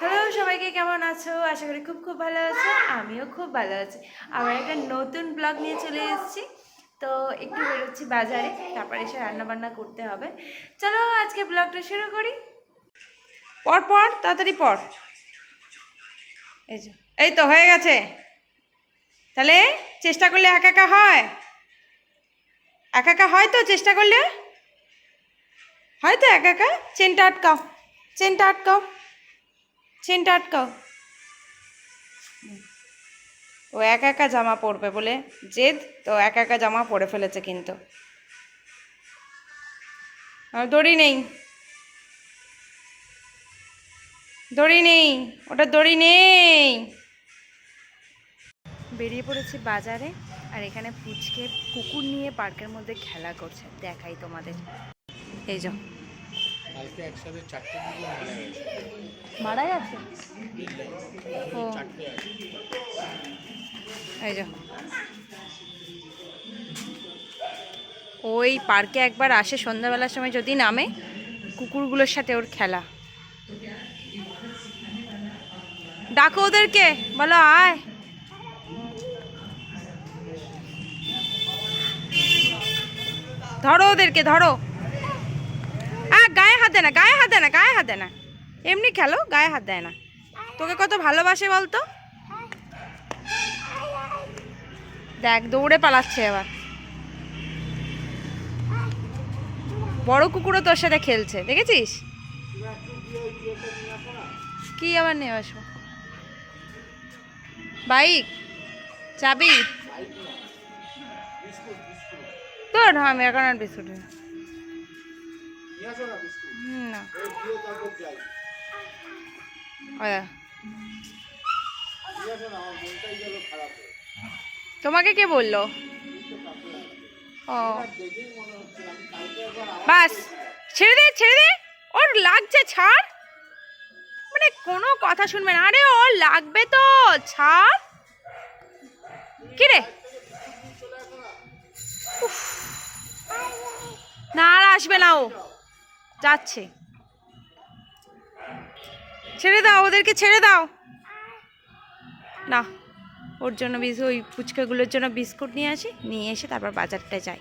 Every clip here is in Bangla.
হ্যালো সবাইকে কেমন আছো? আশা করি খুব খুব ভালো আছো। আমিও খুব ভালো আছি। আবার একটা নতুন ব্লগ নিয়ে চলে এসেছি। তো একটু বেরোচ্ছি বাজারে, তারপর এসে রান্না বান্না করতে হবে। চলো আজকে ব্লগটা শুরু করি। পর পর, তাড়াতাড়ি পর। এই যে, এই তো হয়ে গেছে। তাহলে চেষ্টা করলে একা একা হয়? একা একা হয় তো চেষ্টা করলে? হয় তো একা একা? চেনটা আটকাও। চেনটা আটকাও। চেনটা আটকাও ও একা একা জামা পরবে বলে জেদ, তো একা একা জামা পরে ফেলেছে কিন্তু। দড়ি নেই। দড়ি নেই, ওটা দড়ি নেই। বেরিয়ে পড়েছি বাজারে, আর এখানে পুচকে কুকুর নিয়ে পার্কের মধ্যে খেলা করছে। দেখাই তোমাদের। এই যে কালকে একসাথে চারটে কুকুর মারা গেছে। মারা যাচ্ছে ও। চারটে এই যে। ওই পার্কে একবার আসে সন্ধ্যাবেলার সময় যদি নামে কুকুরগুলোর সাথে ওর খেলা। ডাকো ওদেরকে বলো আয়। ধরো ওদেরকে ধরো। দেয় না, গায়ে হাত না, গায়ে হাত না। এমনি খেলো, গায়ে হাত দেয় না। তোকে কত ভালোবাসে বলতো? দেখ, দৌড়ে পালাচ্ছে এবার। বড় কুকুরও তোর সাথে খেলছে, দেখেছিস? কি আবার নিয়ে আসব? বাইক? চাবি? তোর হ্যাঁ আর বিস্কুট না তোমাকে কে বলল? ও। বাস ছেড়ে দে ছেড়ে দে। ওর লাগছে ছাড়। মানে কোনো কথা শুনবে না। আরে ওর লাগবে তো ছাড়। কি রে? না আর আসবে না ও। যাচ্ছে। ছেড়ে দাও ওদেরকে ছেড়ে দাও। না ওর জন্য বিস ওই ফুচকাগুলোর জন্য বিস্কুট নিয়ে আসি নিয়ে এসে তারপর বাজারটা যাই।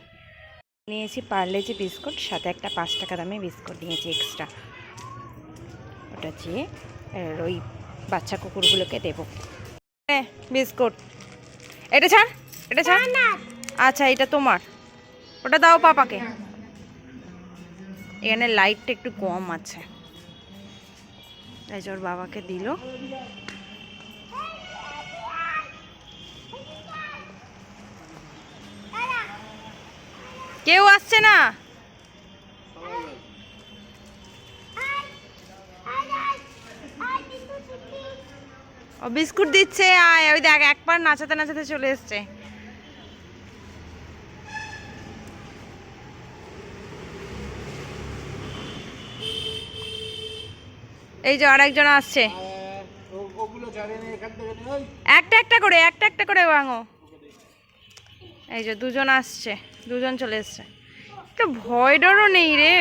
নিয়েছি পার্লেজি বিস্কুট সাথে একটা পাঁচ টাকা দামে বিস্কুট নিয়েছি এক্সট্রা ওটা দিয়ে ওই বাচ্চা কুকুরগুলোকে দেবো। বিস্কুট। এটা ছাড় এটা ছাড়। আচ্ছা এটা তোমার। ওটা দাও পাপাকে। এখানে লাইটটা একটু কম আছে। তাই ওর বাবাকে দিল। কেউ আসছে না? ও বিস্কুট দিচ্ছে, আয়। ওই দেখ, একবার নাচাতে নাচাতে চলে এসছে। এই যে আরেকজন আসছে। একটা একটা করে, একটা একটা করে ভাঙো। এই যে দুজন আসছে, দুজন চলে এসছে। তো ভয় ডরও নেই রে।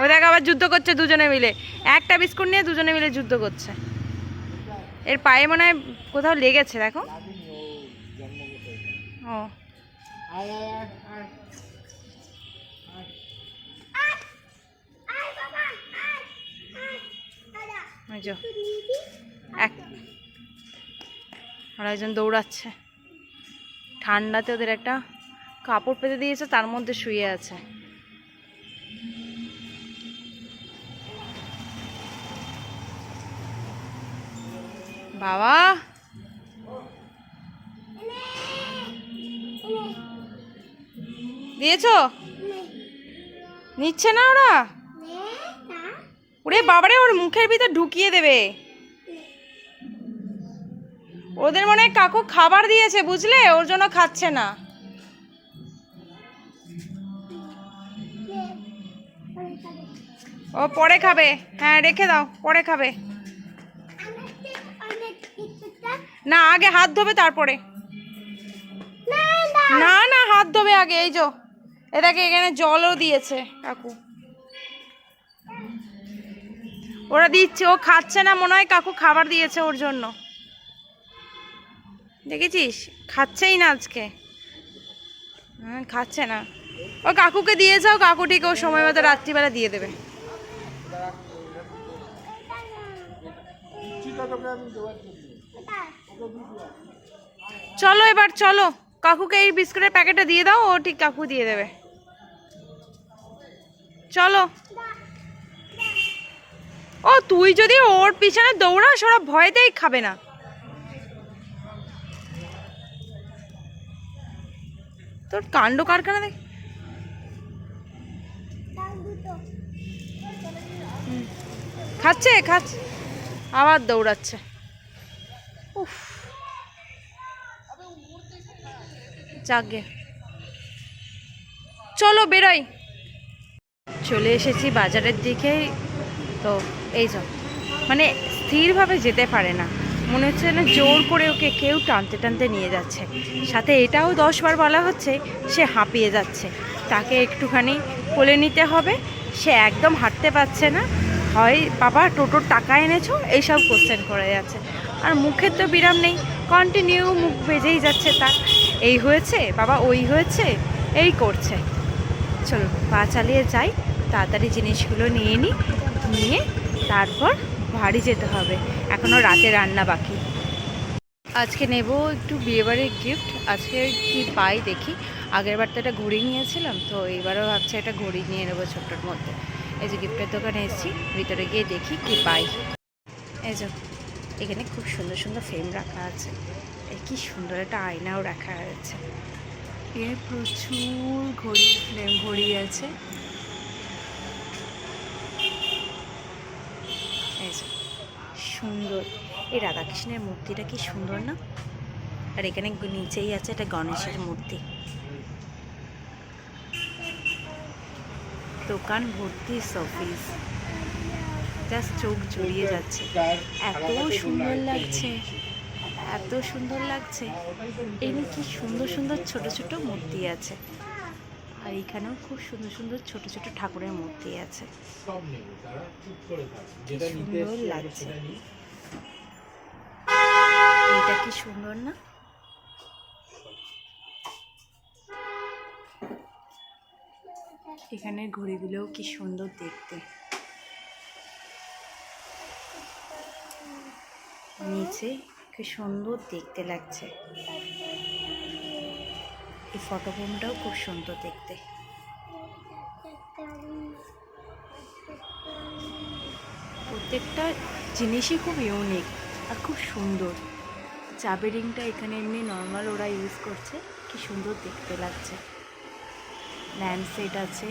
ও দেখ, আবার যুদ্ধ করছে দুজনে মিলে। একটা বিস্কুট নিয়ে দুজনে মিলে যুদ্ধ করছে। এর পায়ে মনে হয় কোথাও লেগেছে, দেখো। ও। এক আর একজন দৌড়াচ্ছে। ঠান্ডাতে ওদের একটা কাপড় পেতে দিয়েছে, তার মধ্যে শুয়ে আছে। বাবা! দিয়েছ? নিচ্ছে না ওরা? ওরে বাবারে ওর মুখের ভিতর ঢুকিয়ে দেবে। ওদের মনে কাকু খাবার দিয়েছে বুঝলে? ওর জন্য খাচ্ছে না। ও পরে খাবে। হ্যাঁ রেখে দাও পরে খাবে। না আগে হাত ধোবে তারপরে। না না হাত ধোবে আগে এই যো। এটাকে এখানে জলও দিয়েছে কাকু। ওরা দিচ্ছে, ও খাচ্ছে না, মনে হয় কাকু খাবার দিয়েছে ওর জন্য। দেখেছিস? খাচ্ছেই না আজকে। হ্যাঁ খাচ্ছে না। ও কাকুকে দিয়ে যাও, কাকু ঠিক ও সময় মতো রাত্রিবেলা দিয়ে দেবে। চলো এবার, চলো। কাকুকে এই বিস্কুটের প্যাকেটটা দিয়ে দাও, ও ঠিক কাকু দিয়ে দেবে। চলো। ও, তুই যদি ওর পিছনে দৌড়াস, ওরা ভয়তেই খাবে না। তোর কাণ্ড কারখানা দেখ। খাচ্ছে খাচ্ছে। আবার দৌড়াচ্ছে। উফ। যাকে চলো বেরোই। চলে এসেছি বাজারের দিকে, তো এই যা মানে স্থিরভাবে যেতে পারে না। মনে হচ্ছে না জোর করে ওকে কেউ টানতে টানতে নিয়ে যাচ্ছে। সাথে এটাও দশবার বলা হচ্ছে, সে হাঁপিয়ে যাচ্ছে। তাকে একটুখানি কোলে নিতে হবে। সে একদম হাঁটতে পারছে না। হয়, বাবা, টোটোর টাকা এনেছো? এইসব কোশ্চেন করে যাচ্ছে। আর মুখের তো বিরাম নেই। কন্টিনিউ মুখ বেজেই যাচ্ছে তার। এই হয়েছে? বাবা, ওই হয়েছে? এই করছে। চলো পা চালিয়ে যাই। তাড়াতাড়ি জিনিসগুলো নিয়ে নিই নিয়ে তারপর বাড়ি যেতে হবে। এখনও রাতে রান্না বাকি। আজকে নেব একটু বিয়েবাড়ির গিফট আজকে কি পাই দেখি। আগের বার তো একটা ঘড়ি নিয়েছিলাম, তো এইবারও ভাবছি একটা ঘড়ি নিয়ে নেব ছোট্টোর মধ্যে। এই যে গিফটের দোকানে এসেছি, ভিতরে গিয়ে দেখি কি পাই। এই যে, এখানে খুব সুন্দর সুন্দর ফ্রেম রাখা আছে। কি সুন্দর একটা আয়নাও রাখা আছে। এখানে প্রচুর ঘড়ির ফ্রেম ঘড়ি আছে এই যে সুন্দর। এই রাধাকৃষ্ণের মূর্তিটা কি সুন্দর না? আর এখানে নিচেই আছে একটা গণেশের মূর্তি। দোকান, ভর্তি শপিস জাস্ট চোখ জড়িয়ে যাচ্ছে। এত সুন্দর লাগছে। এত সুন্দর লাগছে। এখানে কি সুন্দর সুন্দর ছোট ছোট মূর্তি আছে। আর এখানেও খুব সুন্দর সুন্দর ছোট ছোট ঠাকুরের মূর্তি আছে। সুন্দর লাগছে। এটা কি সুন্দর না? এখানের ঘড়িগুলোও কি সুন্দর দেখতে। নিচে কি সুন্দর দেখতে লাগছে। এই ফটোফ্রেমটাও খুব সুন্দর দেখতে। প্রত্যেকটা জিনিসই খুব ইউনিক আর খুব সুন্দর। চাবি রিংটা এখানে এমনি নর্মাল ওরা ইউজ করছে, কি সুন্দর দেখতে লাগছে। ল্যান্ড সেট আছে,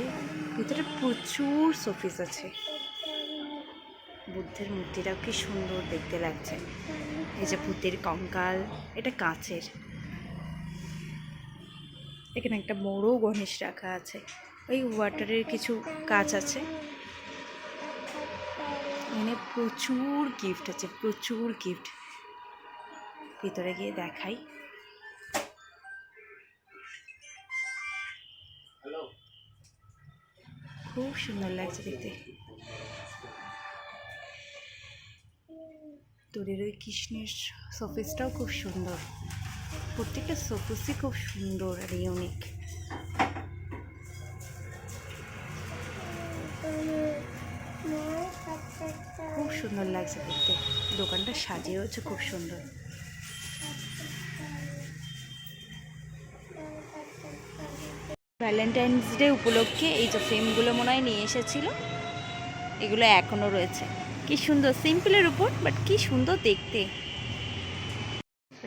ভিতরে প্রচুর শোপিস আছে। বুদ্ধের মূর্তিটাও কি সুন্দর দেখতে লাগছে। এই যে ভূতের কঙ্কাল, এটা কাঁচের। এখানে একটা বড় গণেশ রাখা আছে। ওই ওয়াটারের কিছু কাজ আছে। এখানে প্রচুর গিফট আছে, প্রচুর গিফট ভিতরে গিয়ে দেখাই। খুব সুন্দর লাগছে দেখতে। তোদের ওই কৃষ্ণের শোপিসটাও খুব সুন্দর। প্রত্যেকটা শোপিসই খুব সুন্দর আর ইউনিক খুব সুন্দর লাগছে দেখতে। দোকানটা সাজিয়েওছে খুব সুন্দর। ভ্যালেন্টাইন্স ডে উপলক্ষে এই যে ফ্রেমগুলো মনে হয় নিয়ে এসেছিল, এগুলো এখনও রয়েছে। কি সুন্দর সিম্পলের উপর বাট কি সুন্দর দেখতে।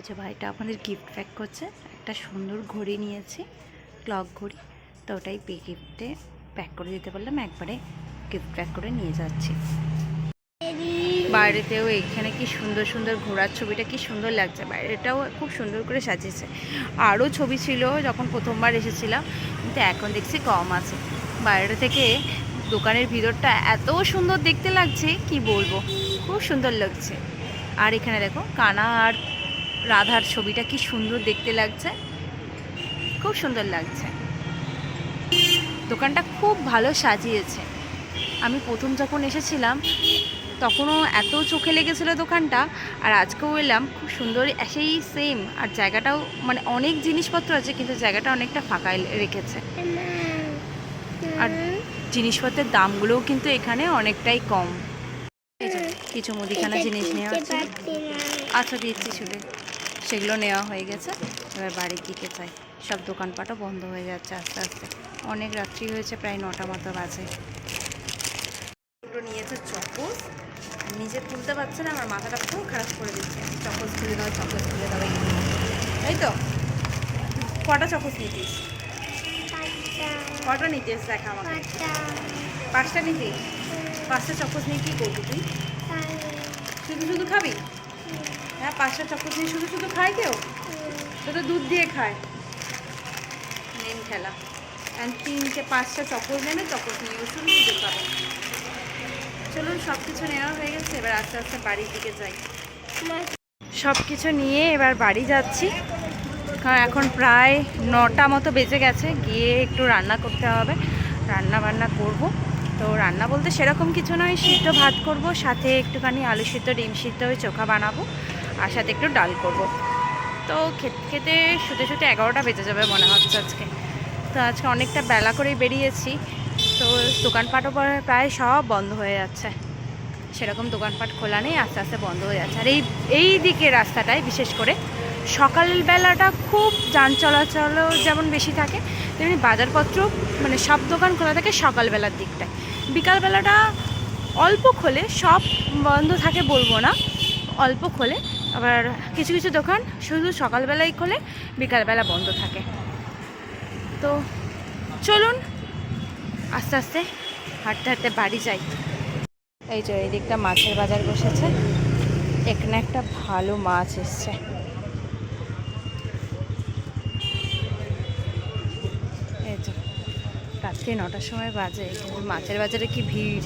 আচ্ছা ভাইটা। আপনাদের গিফট প্যাক করছে। একটা সুন্দর ঘড়ি নিয়েছি ক্লক ঘড়ি। তো ওটাই পে গিফটে প্যাক করে দিতে বললাম, একবারে গিফট প্যাক করে নিয়ে যাচ্ছি। বাইরেতেও এখানে কি সুন্দর সুন্দর ঘোড়ার ছবিটা কি সুন্দর লাগছে। বাইরেটাও খুব সুন্দর করে সাজিয়েছে। আরও ছবি ছিল যখন প্রথমবার এসেছিলাম, কিন্তু এখন দেখছি কম আছে। বাইরে থেকে দোকানের ভিতরটা এত সুন্দর দেখতে লাগছে, কি বলব? খুব সুন্দর লাগছে। আর এখানে দেখো, কানা আর রাধার ছবিটা কি সুন্দর দেখতে লাগছে? খুব সুন্দর লাগছে। দোকানটা খুব ভালো সাজিয়েছে। আমি প্রথম যখন এসেছিলাম তখনও এত চোখে লেগেছিল দোকানটা আর আজকেও এলাম খুব সুন্দর সেই সেম আর জায়গাটাও মানে অনেক জিনিসপত্র আছে কিন্তু জায়গাটা অনেকটা ফাঁকায় রেখেছে। আর জিনিসপত্রের দামগুলোও কিন্তু এখানে অনেকটাই কম। কিছু মুদিখানা জিনিস নেওয়া আচ্ছা দিচ্ছি ছুটে। সেগুলো নেওয়া হয়ে গেছে। এবার বাড়ির দিকে চাই সব দোকানপাটও বন্ধ হয়ে যাচ্ছে আস্তে আস্তে। অনেক রাত্রি হয়েছে প্রায় নটা মতো বাজে। দুটো নিয়েছে চকোস। নিজে তুলতে পারছে না আমার মাথাটা খুব খারাপ করে দিচ্ছে। চকোস তুলে দাও চকোস তুলে দাও এই তাই তো। কটা চকোস নিতিস? কটা নিতিস? দেখা আমাকে। পাঁচটা নিতিস পাঁচটা চকোস নিয়ে কী করবি তুই? শুধু শুধু খাবি? হ্যাঁ পাঁচটা চকোস নিয়ে শুধু শুধু খায় কেউ? তো দুধ দিয়ে খায়? নেম খেলা। তিনটে, পাঁচটা চকোস নেবে চকোস নিয়ে শুধু শুধু খাবে। চলুন সব কিছু নেওয়া হয়ে গেছে, এবার আস্তে আস্তে বাড়ির দিকে যাই। সব কিছু নিয়ে এবার বাড়ি যাচ্ছি। কারণ এখন প্রায় নটা মতো বেজে গেছে, গিয়ে একটু রান্না করতে হবে। রান্না বান্না করব। তো রান্না বলতে সেরকম কিছু নয়, সিদ্ধ ভাত করব, সাথে একটুখানি আলু সিদ্ধ, ডিম সিদ্ধ, ওই চোখা বানাবো। আর সাথে একটু ডাল করব। তো খেতে খেতে শুতে শুতে এগারোটা বেজে যাবে মনে হচ্ছে আজকে। তো আজকে অনেকটা বেলা করেই বেরিয়েছি। তো দোকানপাটও প্রায়- সব বন্ধ হয়ে যাচ্ছে। সেরকম দোকানপাট খোলা নেই, আস্তে আস্তে বন্ধ হয়ে যাচ্ছে। আর এই এই দিকে রাস্তাটায় বিশেষ করে সকালবেলাটা খুব যান চলাচলও যেমন বেশি থাকে, তেমনি বাজারপত্র মানে সব দোকান খোলা থাকে সকালবেলার দিকটায়। বিকালবেলাটা অল্প খোলে, সব বন্ধ থাকে বলব না। অল্প খোলে। আবার কিছু কিছু দোকান শুধু সকালবেলাই খোলে, বিকালবেলা বন্ধ থাকে। তো চলুন, আস্তে আস্তে হাঁটতে হাঁটতে বাড়ি যাই। এই যে এই দিকটা মাছের বাজার বসেছে। এখানে একটা ভালো মাছ এসছে। রাত্রি নটার সময় বাজে, কিন্তু মাছের বাজারে কি ভিড়?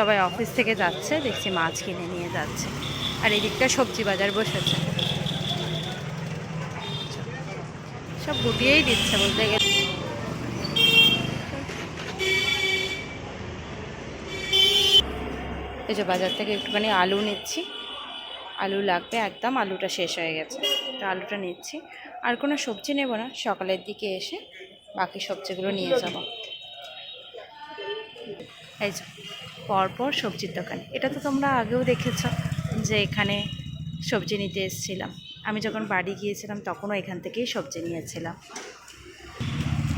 সবাই অফিস থেকে যাচ্ছে, দেখছি মাছ কিনে নিয়ে যাচ্ছে। আর এদিকটা সবজি বাজার বসেছে। সব গুটিয়েই দিচ্ছে বলতে গেলে। এই যে বাজার থেকে একটুখানি আলু নিচ্ছি। আলু লাগবে একদম, আলুটা শেষ হয়ে গেছে। তো আলুটা নিচ্ছি। আর কোনো সবজি নেব না, সকালের দিকে এসে বাকি সবজিগুলো নিয়ে যাব। এই যে পরপর সবজির দোকান। এটা তো তোমরা আগেও দেখেছ যে এখানে সবজি নিতে এসেছিলাম। আমি যখন বাড়ি গিয়েছিলাম তখনও এখান থেকেই সবজি নিয়েছিলাম।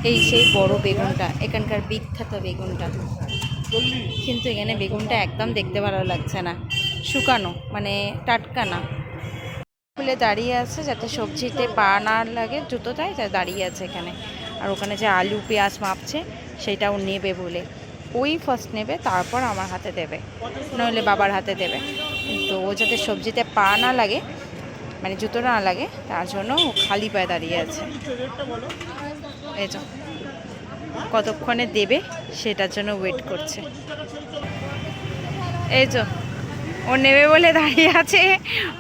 এই সেই বড় বেগুনটা, এখানকার বিখ্যাত বেগুনটা। কিন্তু এখানে বেগুনটা একদম দেখতে ভালো লাগছে না। শুকানো মানে টাটকা না। খুলে দাঁড়িয়ে আছে যাতে সবজিতে পা না লাগে জুতোটায় যা দাঁড়িয়ে আছে এখানে। আর ওখানে যে আলু, পেঁয়াজ মাপছে, সেটাও নেবে বলে। ওই ফার্স্ট নেবে, তারপর আমার হাতে দেবে। নইলে বাবার হাতে দেবে। তো ও যাতে সবজিতে পা না লাগে মানে জুতো না লাগে, তার জন্য ও খালি পায়ে দাঁড়িয়ে আছে। এই কতক্ষণে দেবে, সেটার জন্য ওয়েট করছে। এই তো ও নেবে বলে দাঁড়িয়ে আছে,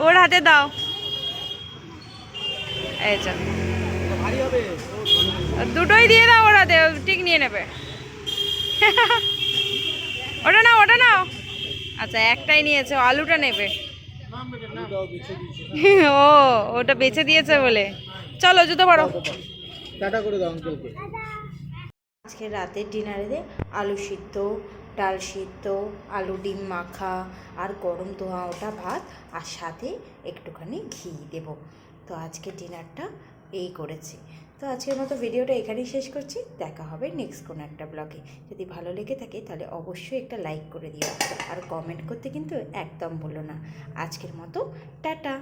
ওর হাতে দাও। এই হবে দুটোই দিয়ে দাও ওর হাতে ঠিক নিয়ে নেবে। ওটা নাও ওটা নাও। আচ্ছা একটাই নিয়েছে আলুটা নেবে। ও ওটা বেছে দিয়েছে বলে। চলো জুতো পড়ো টাটা করে দাও আঙ্কেলকে আজকে রাতের ডিনারে আলু সিদ্ধ ডাল সিদ্ধ আলু ডিম মাখা আর গরম ধোয়া ওটা ভাত আর সাথে একটুখানি ঘি দেব। তো আজকে ডিনারটা এই করেছি। তো আজকের মতো ভিডিওটা এখানেই শেষ করছি। দেখা হবে নেক্সট কোনো একটা ব্লগে যদি ভালো লেগে থাকে তাহলে অবশ্যই একটা লাইক করে দিও। আর কমেন্ট করতে কিন্তু একদম বলো না। আজকের মতো, টাটা!